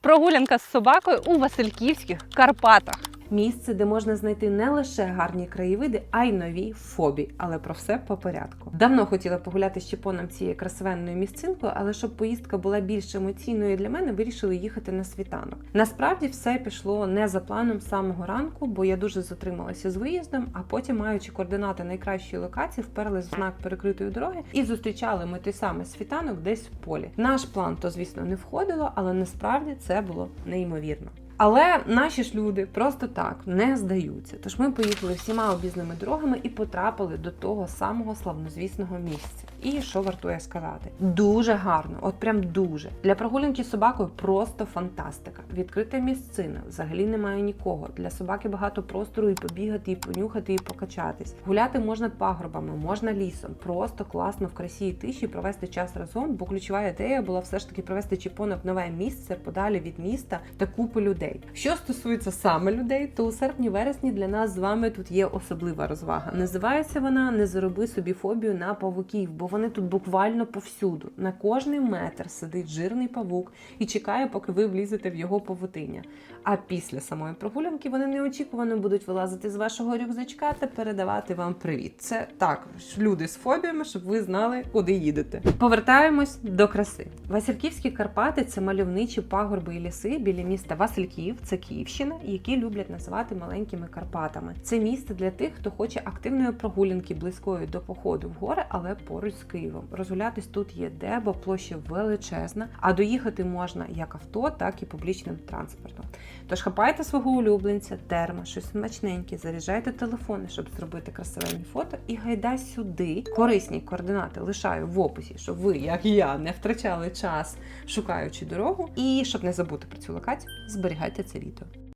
Прогулянка з собакою у Васильківських Карпатах. Місце, де можна знайти не лише гарні краєвиди, а й нові фобі. Але про все по порядку. Давно хотіла погуляти з Чіпоном цією красивенною місцинкою, але щоб поїздка була більш емоційною для мене, вирішили їхати на світанок. Насправді все пішло не за планом самого ранку, бо я дуже затрималася з виїздом, а потім, маючи координати найкращої локації, вперлись в знак перекритої дороги і зустрічали ми той самий світанок десь в полі. Наш план то, звісно, не входило, але насправді це було неймовірно. Але наші ж люди просто так не здаються. Тож ми поїхали всіма обізними дорогами і потрапили до того самого славнозвісного місця. І що вартує сказати? Дуже гарно, от прям дуже. Для прогулянки з собакою просто фантастика. Відкрита місцина, взагалі немає нікого. Для собаки багато простору і побігати, і понюхати, і покачатись. Гуляти можна пагорбами, можна лісом. Просто класно в красі і тиші провести час разом, бо ключова ідея була все ж таки провести чіпона в нове місце подалі від міста та купи людей. Що стосується саме людей, то у серпні-вересні для нас з вами тут є особлива розвага. Називається вона Не зароби собі фобію на павуків, бо вони тут буквально повсюду. На кожний метр сидить жирний павук і чекає, поки ви влізете в його павутиння. А після самої прогулянки вони неочікувано будуть вилазити з вашого рюкзачка та передавати вам привіт. Це також люди з фобіями, щоб ви знали, куди їдете. Повертаємось до краси. Васильківські Карпати це мальовничі пагорби і ліси біля міста Васильків, це Київщина, які люблять називати маленькими Карпатами. Це місце для тих, хто хоче активної прогулянки близької до походу в гори, але поруч з Києвом. Розгулятись тут є де, бо площа величезна, а доїхати можна як авто, так і публічним транспортом. Тож хапайте свого улюбленця, терма, щось смачненьке, заряджайте телефони, щоб зробити красивенні фото, і гайда сюди. Корисні координати лишаю в описі, щоб ви, як і я, не втрачали час шукаючи дорогу. І щоб не забути про цю локацію, зберігайте це відео.